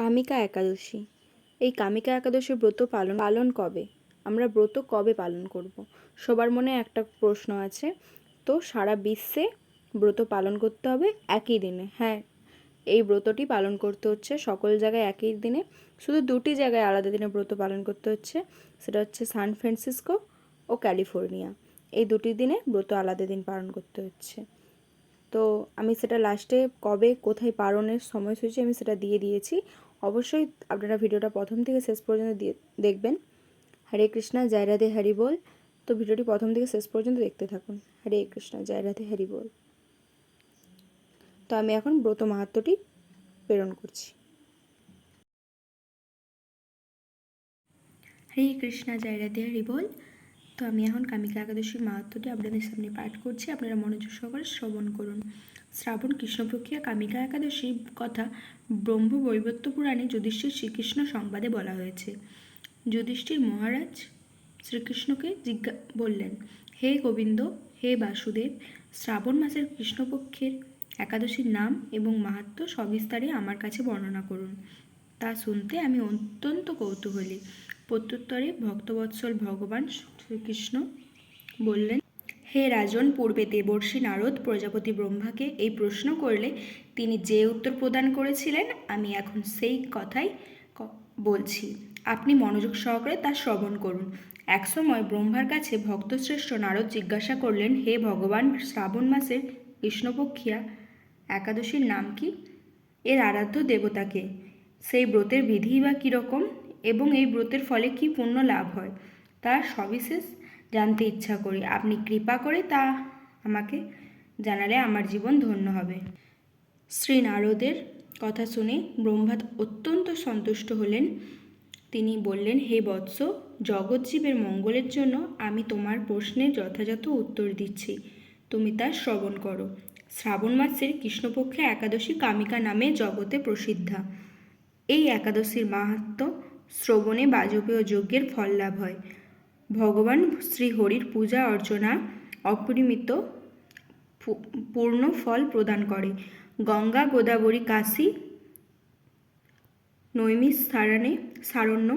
কামিকা একাদশী। এই কামিকা একাদশীর ব্রত পালন পালন কবে? আমরা ব্রত কবে পালন করব। সবার মনে একটা প্রশ্ন আছে। তো সারা বিশ্বে ব্রত পালন করতে হবে একই দিনে। হ্যাঁ এই ব্রতটি পালন করতে হচ্ছে সকল জায়গায় একই দিনে। শুধু দুটি জায়গায় আলাদা দিনে ব্রত পালন করতে হচ্ছে। সেটা হচ্ছে সান ফ্রান্সিসকো ও ক্যালিফোর্নিয়া। এই দুটি দিনে ব্রত আলাদা দিন পালন করতে হচ্ছে। তো আমি সেটা লাস্টে কবে, কোথায় পালনের সময়সূচি আমি সেটা দিয়ে দিয়েছি। অবশ্যই আপনারা ভিডিওটা প্রথম থেকে শেষ পর্যন্ত দেখবেন। হরে কৃষ্ণা, জয় রাধে, হরি বল। তো ভিডিওটি প্রথম থেকে শেষ পর্যন্ত দেখতে থাকুন। হরে কৃষ্ণা, জয় রাধে, হরি বল। তো আমি এখন ব্রত মাহাত্মটি প্রেরণ করছি। হরে কৃষ্ণা, জয় রাধে, হরি বল। তো আমি এখন কামিকা একাদশীর মাহাত্মটি আপনাদের সামনে পাঠ করছি। আপনারা মনোযোগ সহকারে শ্রবণ করুন। শ্রাবণ কৃষ্ণপক্ষিয়া কামিকা একাদশীর কথা ব্রহ্ম বৈবত্য পুরাণে যুধিষ্ঠির শ্রীকৃষ্ণ সংবাদে বলা হয়েছে। যুধিষ্ঠির মহারাজ শ্রীকৃষ্ণকে জিজ্ঞা, বললেন, হে গোবিন্দ, হে বাসুদেব, শ্রাবণ মাসের কৃষ্ণপক্ষের একাদশীর নাম এবং মাহাত্ম সবিস্তারে আমার কাছে বর্ণনা করুন। তা শুনতে আমি অত্যন্ত কৌতূহলী। প্রত্যুত্তরে ভক্তবৎসল ভগবান শ্রীকৃষ্ণ বললেন হে রাজন, পূর্বে দেবর্ষি নারদ প্রজাপতি ব্রহ্মাকে এই প্রশ্ন করলে তিনি যে উত্তর প্রদান করেছিলেন, আমি এখন সেই কথাই বলছি। আপনি মনোযোগ সহকারে তা শ্রবণ করুন। একসময় ব্রহ্মার কাছে ভক্তশ্রেষ্ঠ নারদ জিজ্ঞাসা করলেন, হে ভগবান, শ্রাবণ মাসের কৃষ্ণপক্ষিয়া, একাদশীর নাম কি? এর আরাধ্য দেবতাকে। সেই ব্রতের বিধি বা কীরকম এবং এই ব্রতের ফলে কি পুণ্য লাভ হয়? তার সবিশেষ জানতে ইচ্ছা করি। আপনি কৃপা করে তা আমাকে জানালে আমার জীবন ধন্য হবে। শ্রী নারদের কথা শুনে ব্রহ্মা অত্যন্ত সন্তুষ্ট হলেন। তিনি বললেন, হে বৎস, জগৎজীবের মঙ্গলের জন্য আমি তোমার প্রশ্নের যথাযথ উত্তর দিচ্ছি। তুমি তা শ্রবণ করো। শ্রাবণ মাসের কৃষ্ণপক্ষে একাদশী কামিকা নামে জগতে প্রসিদ্ধা। এই একাদশীর মাহাত্ম শ্রবণে বাজপেয় যজ্ঞের ফল লাভ হয়। ভগবান শ্রীহরির পূজা অর্চনা অপরিমিত পূর্ণ ফল প্রদান করে। গঙ্গা গোদাবরী কাশী, নৈমিষ সারণে সারণ্য,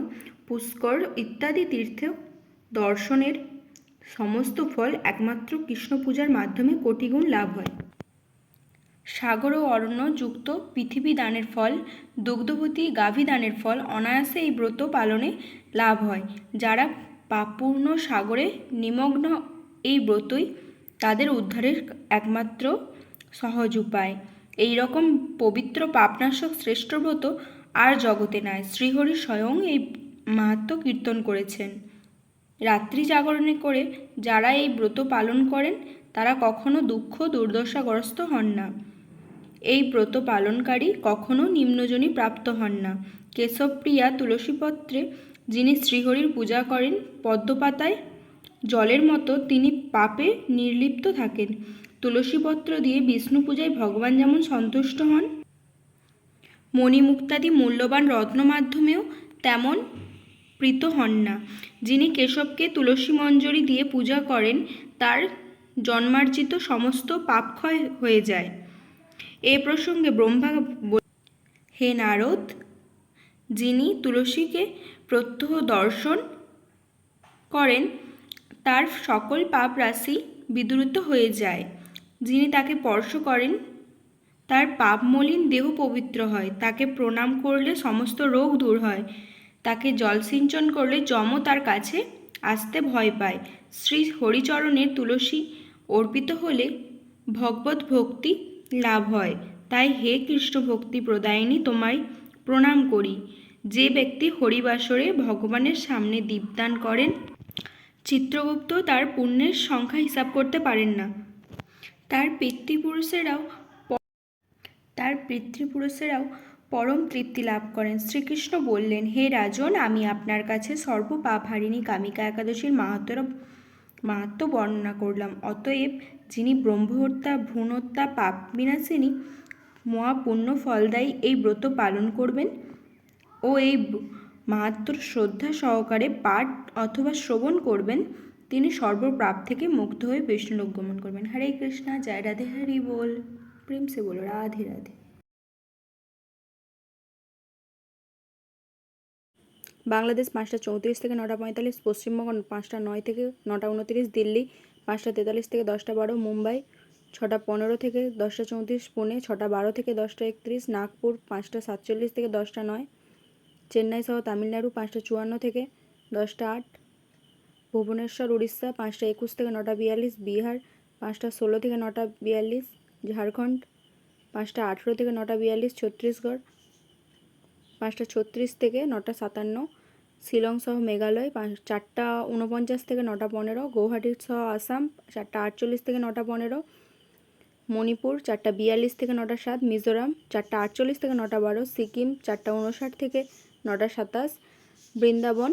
পুষ্কর ইত্যাদি তীর্থ দর্শনের সমস্ত ফল একমাত্র কৃষ্ণ পূজার মাধ্যমে কোটিগুণ লাভ হয়। সাগর ও অরণ্য যুক্ত পৃথিবী দানের ফল, দুগ্ধবতী গাভী দানের ফল অনায়াসে এই ব্রত পালনে লাভ হয়, যারা পাপপূর্ণ সাগরে নিমগ্ন এই ব্রতই তাদের উদ্ধারের একমাত্র সহজ উপায়। এই রকম পবিত্র পাপনাশক শ্রেষ্ঠ ব্রত আর জগতে নাই। শ্রীহরি স্বয়ং এই মাহাত্ম কীর্তন করেছেন। রাত্রি জাগরণে করে যারা এই ব্রত পালন করেন, তারা কখনো দুঃখ, দুর্দশাগ্রস্ত হন না। এই ব্রত পালনকারী কখনো নিম্নজনী প্রাপ্ত হন না। কেশবপ্রিয়া তুলসীপত্রে যিনি শ্রীহরির পূজা করেন পদ্মপাতায়, জলের মতো তিনি পাপে নির্লিপ্ত থাকেন। তুলসীপত্র দিয়ে বিষ্ণু পূজায় ভগবান যেমন সন্তুষ্ট হন, মণিমুক্তাদি মূল্যবান রত্ন মাধ্যমেও তেমন প্রীত হন না। যিনি কেশবকে তুলসী মঞ্জরি দিয়ে পূজা করেন, তার জন্মার্জিত সমস্ত পাপক্ষয় হয়ে যায়। এ প্রসঙ্গে ব্রহ্মা হে নারদ, যিনি তুলসীকে প্রত্যহ দর্শন করেন, তার সকল পাপ রাশি বিদূরিত হয়ে যায়। যিনি তাকে স্পর্শ করেন, তার পাপ মলিন দেহ পবিত্র হয়। তাকে প্রণাম করলে সমস্ত রোগ দূর হয়। তাকে জল সিঞ্চন করলে যম তার কাছে আসতে ভয় পায়। শ্রী হরিচরণের তুলসী অর্পিত হলে ভগবত ভক্তি লাভ হয়। তাই হে কৃষ্ণ ভক্তি প্রদায়িনী, তোমায় প্রণাম করি। যে ব্যক্তি হরিবাসরে ভগবানের সামনে দীপদান করেন, চিত্রগুপ্ত তার পুণ্যের সংখ্যা হিসাব করতে পারেন না। তার পিতৃপুরুষেরাও তার পিতৃপুরুষেরাও পরম তৃপ্তি লাভ করেন। শ্রীকৃষ্ণ বললেন, হে রাজন, আমি আপনার কাছে সর্বপাপহারিণী কামিকা একাদশীর মাহাত্মর মাহাত্ম বর্ণনা করলাম। অতএব যিনি ব্রহ্মহত্যা, ভ্রূণহত্যা, পাপ বিনাশিনী মহাপুণ্য ফলদায়ী এই ব্রত পালন করবেন ও এই মাহাত্ম্যর শ্রদ্ধা সহকারে পাঠ অথবা শ্রবণ করবেন, তিনি সর্বপ্রাপ থেকে মুক্ত হয়ে বিষ্ণুলোক গমন করবেন। হরে কৃষ্ণা, জয় রাধে, হরি বল। প্রেম সে বলো, রাধে রাধে। বাংলাদেশ পাঁচটা চৌত্রিশ থেকে নটা পঁয়তাল্লিশ, পশ্চিমবঙ্গ পাঁচটা নয় থেকে নটা উনত্রিশ, দিল্লি পাঁচটা তেতাল্লিশ থেকে দশটা বারো, মুম্বাই ছটা পনেরো থেকে দশটা চৌত্রিশ, পুনে ছটা বারো থেকে দশটা একত্রিশ, নাগপুর পাঁচটা সাতচল্লিশ থেকে দশটা নয় চেন্নাই সহ তামিলনাড়ু পাঁচটা চুয়ান্ন থেকে দশটা আট, ভুবনেশ্বর, উড়িষ্যা পাঁচটা একুশ থেকে নটা বিয়াল্লিশ, বিহার পাঁচটা ষোলো থেকে নটা বিয়াল্লিশ, ঝাড়খণ্ড পাঁচটা আঠেরো থেকে নটা বিয়াল্লিশ, ছত্তিশগড় পাঁচটা ছত্রিশ থেকে নটা সাতান্ন, শিলং সহ মেঘালয় পাঁচ, চারটা উনপঞ্চাশ থেকে নটা পনেরো, গৌহাটি সহ আসাম চারটা আটচল্লিশ থেকে নটা পনেরো, মণিপুর চারটা বিয়াল্লিশ থেকে নটা সাত, মিজোরাম চারটা আটচল্লিশ থেকে নটা বারো, সিকিম চারটা উনষাট থেকে নটা সাতাশ, বৃন্দাবন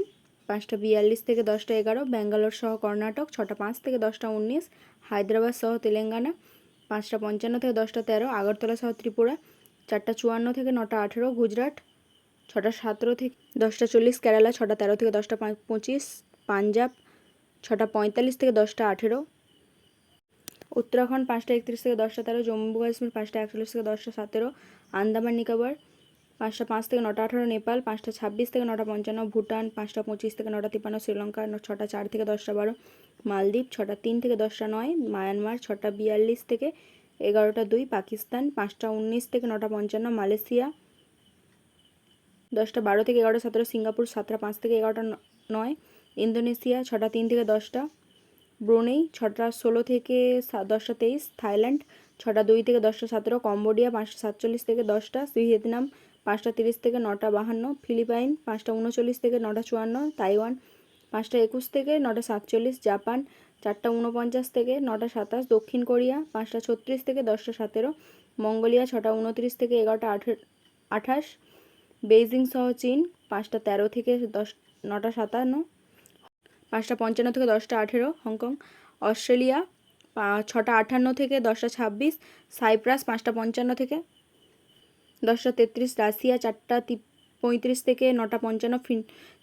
পাঁচটা বিয়াল্লিশ থেকে দশটা এগারো, ব্যাঙ্গালোর সহ কর্ণাটক ছটা পাঁচ থেকে দশটা উনিশ, হায়দ্রাবাদ সহ তেলেঙ্গানা পাঁচটা পঞ্চান্ন থেকে দশটা তেরো, আগরতলা সহ ত্রিপুরা চারটা চুয়ান্ন থেকে নটা আঠেরো, গুজরাট ছটা সতেরো থেকে দশটা চল্লিশ, কেরালা ছটা তেরো থেকে দশটা পঁচিশ, পাঞ্জাব ছটা পঁয়তাল্লিশ থেকে দশটা আঠেরো, উত্তরাখণ্ড পাঁচটা একত্রিশ থেকে দশটা তেরো, জম্মু কাশ্মীর পাঁচটা একচল্লিশ থেকে দশটা সতেরো, আন্দামান নিকোবর পাঁচটা পাঁচ থেকে নটা আঠারো নেপাল, পাঁচটা ছাব্বিশ থেকে নটা পঞ্চান্ন ভুটান, পাঁচটা পঁচিশ থেকে নটা তিপ্পান্ন শ্রীলঙ্কা ছটা চার থেকে দশটা বারো মালদ্বীপ, ছটা তিন থেকে দশটা নয় মায়ানমার, ছটা বিয়াল্লিশ থেকে এগারোটা দুই পাকিস্তান, পাঁচটা উনিশ থেকে নটা পঞ্চান্ন মালয়েশিয়া, দশটা বারো থেকে এগারোটা সতেরো সিঙ্গাপুর, সাতটা পাঁচ থেকে এগারোটা নয় ইন্দোনেশিয়া, ছটা তিন থেকে দশটা ব্রুনেই, ছটা ষোলো থেকে দশটা তেইশ থাইল্যান্ড, ছটা দুই থেকে দশটা সতেরো কম্বোডিয়া, পাঁচটা সাতচল্লিশ থেকে দশটা ভিয়েতনাম পাঁচটা তিরিশ থেকে নটা বাহান্ন, ফিলিপাইন পাঁচটা উনচল্লিশ থেকে নটা চুয়ান্ন, তাইওয়ান পাঁচটা একুশ থেকে নটা সাতচল্লিশ, জাপান চারটা উনপঞ্চাশ থেকে নটা সাতাশ, দক্ষিণ কোরিয়া পাঁচটা ছত্রিশ থেকে দশটা সতেরো, মঙ্গোলিয়া ছটা উনত্রিশ থেকে এগারোটা আঠে, আঠাশ, বেইজিং সহ চীন পাঁচটা তেরো থেকে দশ, নটা সাতান্ন, পাঁচটা পঞ্চান্ন থেকে দশটা আঠেরো, হংকং, অস্ট্রেলিয়া ছটা আটান্ন থেকে দশটা ছাব্বিশ, সাইপ্রাস পাঁচটা পঞ্চান্ন থেকে দশটা তেত্রিশ, রাশিয়া চারটা পঁয়ত্রিশ থেকে নটা পঞ্চান্ন, ফিন,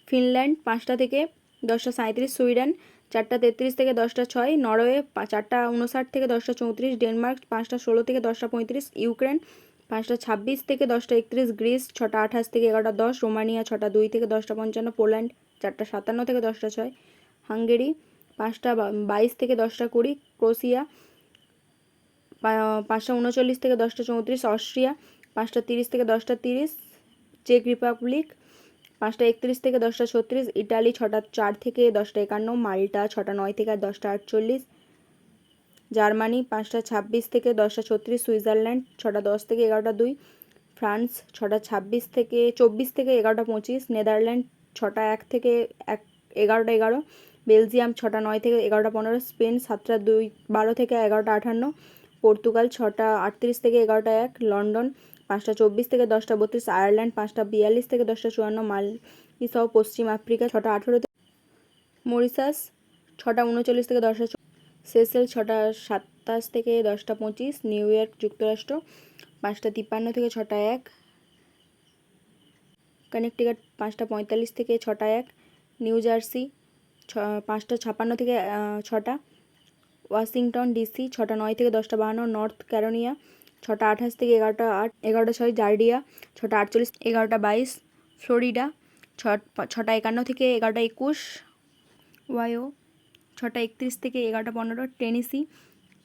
ফিনল্যান্ড পাঁচটা থেকে দশটা সাঁত্রিশ সুইডেন চারটা তেত্রিশ থেকে দশটা ছয়, নরওয়ে চারটা উনষাট থেকে দশটা চৌত্রিশ, ডেনমার্ক পাঁচটা ষোলো থেকে দশটা পঁয়ত্রিশ, ইউক্রেন পাঁচটা ছাব্বিশ থেকে দশটা একত্রিশ, গ্রিস ছটা আঠাশ থেকে এগারোটা দশ, রোমানিয়া ছটা দুই থেকে দশটা পঞ্চান্ন, পোল্যান্ড চারটা সাতান্ন থেকে দশটা ছয়, হাঙ্গেরি পাঁচটা বাইশ থেকে দশটা কুড়ি, ক্রোশিয়া পাঁচটা উনচল্লিশ থেকে দশটা চৌত্রিশ, অস্ট্রিয়া পাঁচটা তিরিশ থেকে দশটা তিরিশ চেক রিপাবলিক পাঁচটা একত্রিশ থেকে দশটা ছত্রিশ ইটালি ছটা চার থেকে দশটা একান্ন মাল্টা ছটা নয় থেকে দশটা আটচল্লিশ জার্মানি পাঁচটা ছাব্বিশ থেকে দশটা ছত্রিশ সুইজারল্যান্ড ছটা দশ থেকে এগারোটা দুই ফ্রান্স ছটা ছাব্বিশ থেকে চব্বিশ থেকে এগারোটা পঁচিশ নেদারল্যান্ড ছটা এক থেকে এক, এগারোটা এগারো বেলজিয়াম ছটা নয় থেকে এগারোটা পনেরো স্পেন সাতটা দুই, বারো থেকে এগারোটা আটান্ন পর্তুগাল ছটা আটত্রিশ থেকে এগারোটা এক লন্ডন পাঁচটা চব্বিশ থেকে দশটা বত্রিশ, আয়ারল্যান্ড পাঁচটা বিয়াল্লিশ থেকে দশটা চুয়ান্ন মালি সহ পশ্চিম আফ্রিকা ছটা আঠেরো মরিশাস ছটা উনচল্লিশ থেকে দশটা সেসেল ছটা সাতাশ থেকে দশটা পঁচিশ, নিউ ইয়র্ক যুক্তরাষ্ট্র পাঁচটা তিপ্পান্ন থেকে ছটা এক, কানেকটিকাট পাঁচটা পঁয়তাল্লিশ থেকে ছটা এক, নিউ জার্সি ছ পাঁচটা ছাপান্ন থেকে ছটা, ওয়াশিংটন ডিসি ছটা নয় থেকে দশটা বাহান্ন, নর্থ ক্যারোনিয়া ছটা আঠাশ থেকে এগারোটা আট এগারোটা ছয় জার্ডিয়া ছটা আটচল্লিশ এগারোটা বাইশ ফ্লোরিডা ছ ছটা একান্ন থেকে এগারোটা একুশ ওয়াইও ছটা একত্রিশ থেকে এগারোটা পনেরো টেনিসি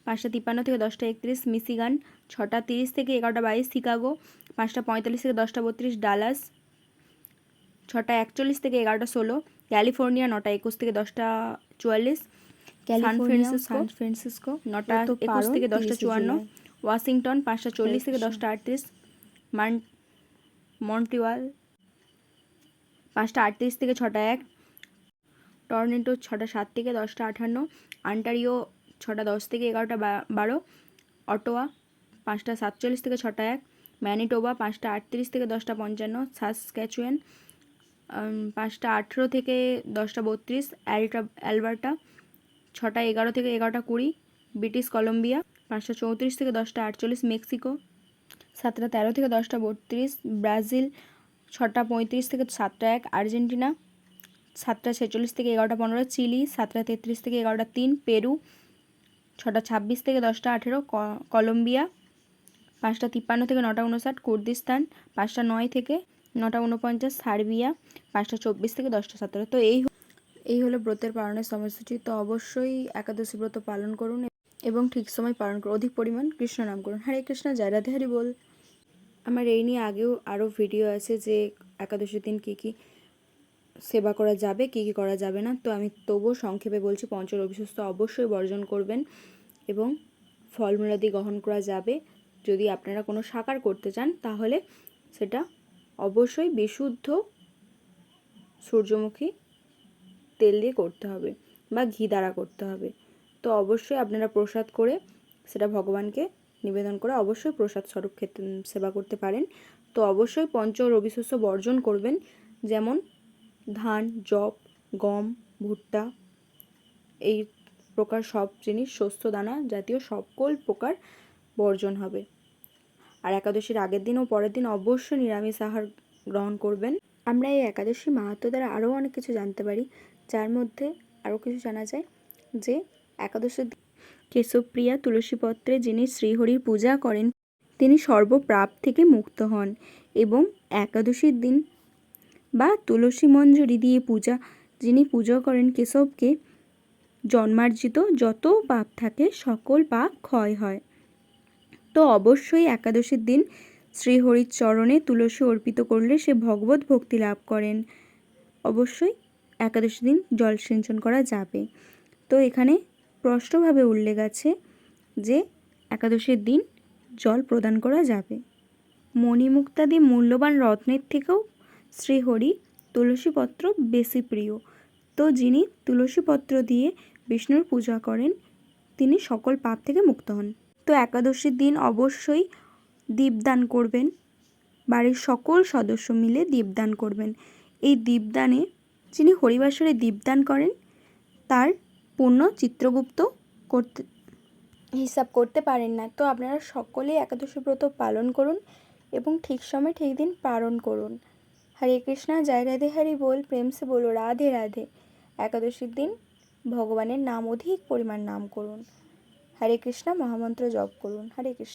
পাঁচটা তিপ্পান্ন থেকে দশটা একত্রিশ মিশিগান ছটা তিরিশ থেকে এগারোটা বাইশ শিকাগো পাঁচটা পঁয়তাল্লিশ থেকে দশটা বত্রিশ ডালাস ছটা একচল্লিশ থেকে এগারোটা ষোলো ক্যালিফোর্নিয়া নটা একুশ থেকে দশটা চুয়াল্লিশ San California Francisco San Francisco নটা একুশ থেকে দশটা চুয়ান্ন। ওয়াশিংটন পাঁচটা চল্লিশ থেকে দশটা আটত্রিশ। মান মন্ট্রিওয়াল পাঁচটা আটত্রিশ থেকে ছটা এক। টর্নেটো ছটা সাত থেকে দশটা আটান্ন আন্টারিও ছটা দশ থেকে এগারোটা বারো। অটোয়া পাঁচটা সাতচল্লিশ থেকে ছটা এক। ম্যানিটোবা পাঁচটা আটত্রিশ থেকে দশটা পঞ্চান্ন। সাসক্যাচুয়েন পাঁচটা আঠেরো থেকে দশটা বত্রিশ। অ্যালটা অ্যালবার্টা ছটা এগারো থেকে এগারোটা কুড়ি। ব্রিটিশ কলম্বিয়া পাঁচটা চৌত্রিশ থেকে দশটা আটচল্লিশ, মেক্সিকো সাতটা তেরো থেকে দশটা বত্রিশ, ব্রাজিল ছটা পঁয়ত্রিশ থেকে সাতটা এক, আর্জেন্টিনা সাতটা ছেচল্লিশ থেকে এগারোটা পনেরো, চিলি সাতটা তেত্রিশ থেকে এগারোটা তিন, পেরু ছটা ছাব্বিশ থেকে দশটা আঠেরো কলম্বিয়া পাঁচটা তিপ্পান্ন থেকে নটা উনষাট, কুর্দিস্তান পাঁচটা নয় থেকে নটা উনপঞ্চাশ, সার্বিয়া পাঁচটা চব্বিশ থেকে দশটা সতেরো। তো এই এই হলো ব্রতের পালনের সময়সূচি। তো অবশ্যই একাদশী ব্রত পালন করুন। এবং ঠিক সময় পালন করুন। অধিক পরিমাণ কৃষ্ণ নাম করুন। হরে কৃষ্ণ, জয় রাধে, হরি বল। আমার এই নিয়ে আগেও আরও ভিডিও আছে যে একাদশী দিন কী কী সেবা করা যাবে, কী কী করা যাবে না। তো আমি তবুও সংক্ষেপে বলছি পঞ্চর অভিশস্ত অবশ্যই বর্জন করবেন এবং ফলমূলাদি গ্রহণ করা যাবে। যদি আপনারা কোনো সাকার করতে চান, তাহলে সেটা অবশ্যই বিশুদ্ধ সূর্যমুখী তেল দিয়ে করতে হবে বা ঘি দ্বারা করতে হবে। তো অবশ্যই আপনারা প্রসাদ করে সেটা ভগবানকে নিবেদন করে অবশ্যই প্রসাদ স্বরূপ সেবা করতে পারেন। তো অবশ্যই পঞ্চ রবিশস্য বর্জন করবেন। যেমন ধান জব গম, ভুট্টা, এই প্রকার সব জিনিস, শস্য, দানা জাতীয় সকল প্রকার বর্জন হবে। আর একাদশীর আগের দিন ও পরের দিন অবশ্যই নিরামিষ আহার গ্রহণ করবেন। আমরা এই একাদশী মাহাত্ম দ্বারা আরও অনেক কিছু জানতে পারি। যার মধ্যে আরও কিছু জানা যায় যে একাদশীর দিন। কেশবপ্রিয়া তুলসীপত্রে যিনি শ্রীহরির পূজা করেন, তিনি সর্বপ্রাপ থেকে মুক্ত হন এবং একাদশীর দিন বা তুলসী মঞ্জরি দিয়ে পূজা, যিনি পুজো করেন কেশবকে, জন্মার্জিত যত পাপ থাকে সকল পাপ ক্ষয় হয়। তো অবশ্যই একাদশীর দিন শ্রীহরির চরণে তুলসী অর্পিত করলে সে ভগবত ভক্তি লাভ করেন। অবশ্যই একাদশী দিন জল সিঞ্চন করা যাবে। তো এখানে স্পষ্টভাবে উল্লেখ আছে যে একাদশীর দিন জল প্রদান করা যাবে। মণিমুক্তাদি মূল্যবান রত্নের থেকেও শ্রীহরি তুলসীপত্র বেশি প্রিয়। তো যিনি তুলসীপত্র দিয়ে বিষ্ণুর পূজা করেন, তিনি সকল পাপ থেকে মুক্ত হন। তো একাদশীর দিন অবশ্যই দীপদান করবেন। বাড়ির সকল সদস্য মিলে দীপদান করবেন। এই দীপদানে যিনি হরিবাসরে দীপদান করেন, তার পূর্ণ চিত্রগুপ্ত করতে হিসাব করতে পারেন না। তো আপনারা সকলেই একাদশী ব্রত পালন করুন এবং ঠিক সময় ঠিক দিন পালন করুন। হরে কৃষ্ণা, জয় রাধে হরি, বল প্রেমসে বলো, রাধে রাধে। একাদশীর দিন ভগবানের নাম অধিক পরিমাণ নাম করুন। হরে কৃষ্ণা, মহামন্ত্র জপ করুন। হরে কৃষ্ণ।